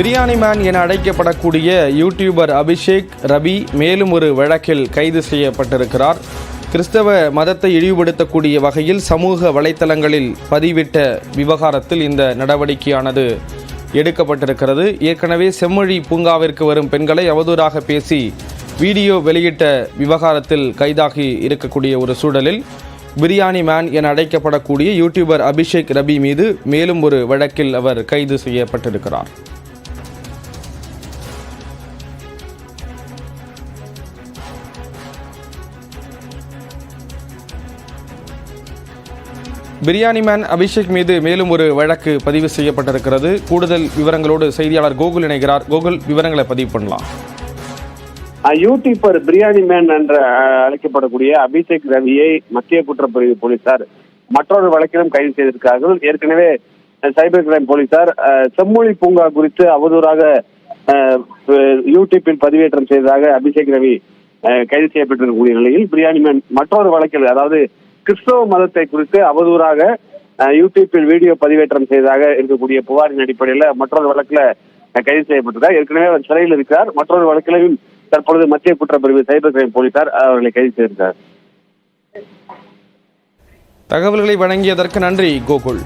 Biryani man என அழைக்கப்படக்கூடிய YouTuber Abhishek Ravi மேலும் ஒரு வழக்கில் கைது செய்யப்பட்டிருக்கிறார். கிறிஸ்தவ மதத்தை இழிவுபடுத்தக்கூடிய வகையில் சமூக வலைத்தளங்களில் பதிவிட்ட விவகாரத்தில் இந்த நடவடிக்கையானது எடுக்கப்பட்டிருக்கிறது. ஏற்கனவே செம்மொழி பூங்காவிற்கு வரும் பெண்களை அவதூறாக பேசி வீடியோ வெளியிட்ட விவகாரத்தில் கைதாகி இருக்கக்கூடிய ஒரு சூழலில் பிரியாணி மேன் என அழைக்கப்படக்கூடிய யூடியூபர் அபிஷேக் ரபி மீது மேலும் ஒரு வழக்கில் அவர் கைது செய்யப்பட்டிருக்கிறார். பிரியாணி மேன் அபிஷேக் மீது மேலும் ஒரு வழக்கு பதிவு செய்யப்பட்டிருக்கிறது. கூடுதல் விவரங்களோடு செய்தியாளர் கோகுல் இணைகிறார். கோகுல் விவரங்களை பதிவு பண்ணலாம். அஹ் யூடியூபர் பிரியாணி மேன் என்று அஹ், அழைக்கப்படக்கூடிய அபிஷேக் ரவியை மத்திய குற்றப்பிரிவு போலீசார் மற்றொரு வழக்கிலும் கைது செய்திருக்கிறார்கள். ஏற்கனவே சைபர் கிரைம் போலீசார் செம்மொழி பூங்கா குறித்து அவதூறாக அஹ், யூடியூப்பில் பதிவேற்றம் செய்ததாக அபிஷேக் ரவி அஹ், கைது செய்யப்பட்டிருக்கக்கூடிய நிலையில் பிரியாணி மேன் மற்றொரு வழக்கில் அதாவது கிறிஸ்தவ மதத்தை குறித்து அவதூறாக யூடியூப்பில் வீடியோ பதிவேற்றம் செய்ததாக இருக்கக்கூடிய புகாரின் அடிப்படையில் மற்றொரு வழக்குல கைது செய்யப்பட்டிருக்கார் ஏற்கனவே அவர் சிறையில் இருக்கிறார். மற்றொரு வழக்கிலையும் தற்பொழுது மத்திய குற்றப்பிரிவு சைபர் கிரைம் போலீசார் அவர்களை கைது செய்திருக்கிறார். தகவல்களை வழங்கியதற்கு நன்றி கோகுல்.